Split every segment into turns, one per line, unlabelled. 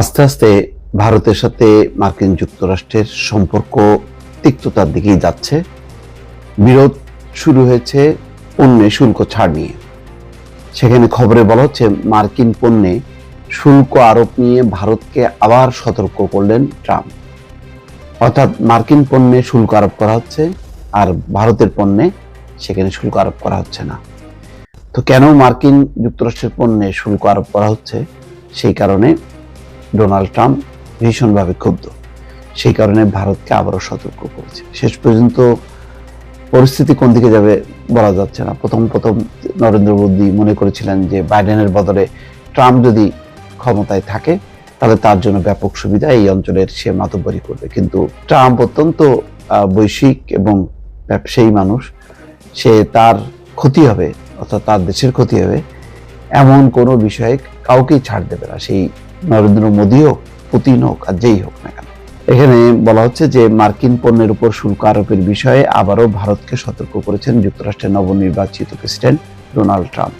আস্তে আস্তে ভারতের সাথে মার্কিন যুক্তরাষ্ট্রের সম্পর্ক তিক্ততার দিকেই যাচ্ছে। বিরোধ শুরু হয়েছে পণ্যে শুল্ক ছাড় নিয়ে। সেখানে খবরে বলা হচ্ছে, মার্কিন পণ্যে শুল্ক আরোপ নিয়ে ভারতকে আবার সতর্ক করলেন ট্রাম্প। অর্থাৎ মার্কিন পণ্যে শুল্ক আরোপ করা হচ্ছে আর ভারতের পণ্যে সেখানে শুল্ক আরোপ করা হচ্ছে না। তো কেন মার্কিন যুক্তরাষ্ট্রের পণ্যে শুল্ক আরোপ করা হচ্ছে? সেই কারণে ডোনাল্ড ট্রাম্প ভীষণভাবে ক্ষুব্ধ। সেই কারণে ভারতকে আবারও সতর্ক করেছে। শেষ পর্যন্ত পরিস্থিতি কোন দিকে যাবে বলা যাচ্ছে না। প্রথম প্রথম নরেন্দ্র মোদী মনে করেছিলেন যে বাইডেনের বদলে ট্রাম্প যদি ক্ষমতায় থাকে, তাহলে তার জন্য ব্যাপক সুবিধা এই অঞ্চলের সে মাতব্বরি করবে। কিন্তু ট্রাম্প অত্যন্ত বৈশ্বিক এবং ব্যবসায়ী মানুষ। সে তার ক্ষতি হবে, অর্থাৎ তার দেশের ক্ষতি হবে, এমন কোনো বিষয়ে কাউকেই ছাড় দেবে না। সেই নরেন্দ্র মোদী হোক পুতিন হোক আর যেই হোক না কেন। এখানে বলা হচ্ছে যে মার্কিন পণ্যের উপর শুল্ক আরোপের বিষয়ে আবারও ভারতকে সতর্ক করেছেন যুক্তরাষ্ট্রের নবনির্বাচিত প্রেসিডেন্ট ডোনাল্ড ট্রাম্প।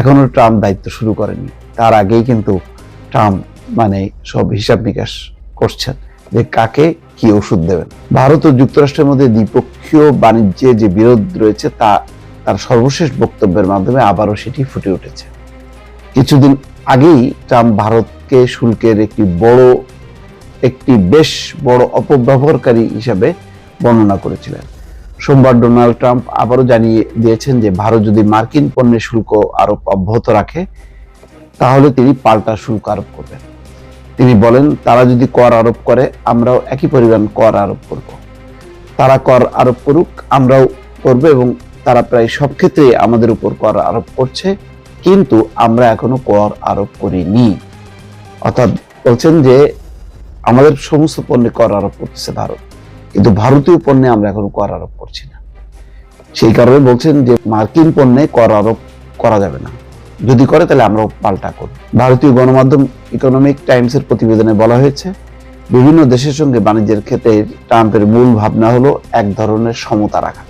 এখনও ট্রাম্প দায়িত্ব শুরু করেনি তার আগেই কিন্তু ট্রাম্প মানে সব হিসাব নিকাশ করছেন যে কাকে কি ওষুধ দেবেন। ভারত ও যুক্তরাষ্ট্রের মধ্যে দ্বিপক্ষীয় বাণিজ্যে যে বিরোধ রয়েছে তা, তার সর্বশেষ বক্তব্যের মাধ্যমে আবারও সেটি ফুটে উঠেছে। কিছুদিন আগেই ট্রাম্প ভারতকে শুল্কের একটি বড়, একটি বেশ বড় অপব্যবহারকারী হিসাবে বর্ণনা করেছিলেন। সোমবার ডোনাল্ড ট্রাম্প আবারও জানিয়ে দিয়েছেন যে, ভারত যদি মার্কিন পণ্যের শুল্ক আরোপ অব্যাহত রাখে, তাহলে তিনি পাল্টা শুল্ক আরোপ করবেন। তিনি বলেন, তারা যদি কর আরোপ করে, আমরাও একই পরিমাণ কর আরোপ করব। তারা কর আরোপ করুক, আমরাও করব এবং তারা প্রায় সব ক্ষেত্রেই আমাদের উপর কর আরোপ করছে, কিন্তু আমরা এখনও কর আরোপ করিনি। অর্থাৎ বলছেন যে আমাদের সমস্ত পণ্যে কর আরোপ করতেছে ভারত। কিন্তু ভারতীয় পণ্যে আমরা এখন কর আরোপ করছি না। সেই কারণে বলছেন যে মার্কিন পণ্যে কর আরোপ করা যাবে না। যদি করে তাহলে আমরাও পাল্টা করব। ভারতীয় গণমাধ্যম ইকোনমিক টাইমসের প্রতিবেদনে বলা হয়েছে, বিভিন্ন দেশের সঙ্গে বাণিজ্যের ক্ষেত্রে ট্রাম্পের মূল ভাবনা হলো এক ধরনের সমতা রাখা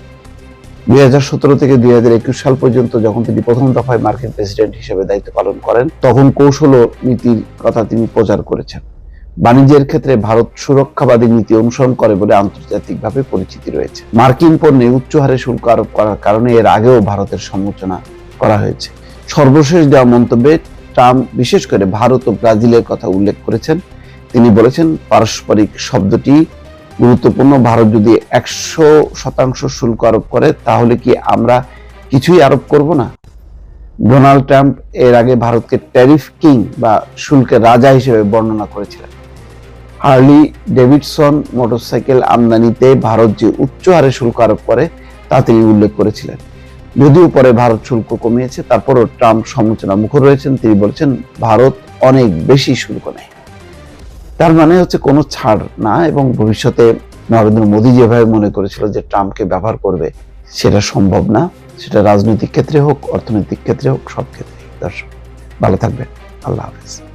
দুই হাজার সতেরো থেকে দুই হাজার একুশ সাল পর্যন্ত যখন তিনি প্রথম দফায় মার্কিন প্রেসিডেন্ট হিসেবে দায়িত্ব পালন করেন, তখন কৌশল নীতির কথা তিনি প্রচার করেছেন। বাণিজ্যের ক্ষেত্রে ভারত সুরক্ষাবাদী নীতি অনুসরণ করে বলে আন্তর্জাতিকভাবে পরিচিতি রয়েছে। মার্কিন পণ্যে উচ্চ হারে শুল্ক আরোপ করার কারণে এর আগেও ভারতের সমালোচনা করা হয়েছে। সর্বশেষ দেওয়া মন্তব্যে ট্রাম্প বিশেষ করে ভারত ও ব্রাজিলের কথা উল্লেখ করেছেন। তিনি বলেছেন, পারস্পরিক শব্দটি গুরুত্বপূর্ণ। ভারত যদি একশো শতাংশ শুল্ক আরোপ করে, তাহলে কি আমরা কিছুই আরোপ করব না? ডোনাল্ড ট্রাম্প এর আগে ভারতকে ট্যারিফ কিং বা শুল্কের রাজা হিসেবে বর্ণনা করেছিলেন। হার্লি ডেভিডসন মোটরসাইকেল আমদানিতে ভারত যে উচ্চ হারে শুল্ক আরোপ করে, তা তিনি উল্লেখ করেছিলেন। যদিও পরে ভারত শুল্ক কমিয়েছে, তারপরও ট্রাম্প সমালোচনা মুখর রয়েছেন। তিনি বলেছেন, ভারত অনেক বেশি শুল্ক নেয়। তার মানে হচ্ছে কোনো ছাড় না এবং ভবিষ্যতে নরেন্দ্র মোদী যেভাবে মনে করেছিল যে ট্রাম্পকে ব্যবহার করবে, সেটা সম্ভব না। সেটা রাজনৈতিক ক্ষেত্রে হোক, অর্থনৈতিক ক্ষেত্রে হোক, সব ক্ষেত্রে। দর্শক, ভালো থাকবেন। আল্লাহ হাফেজ।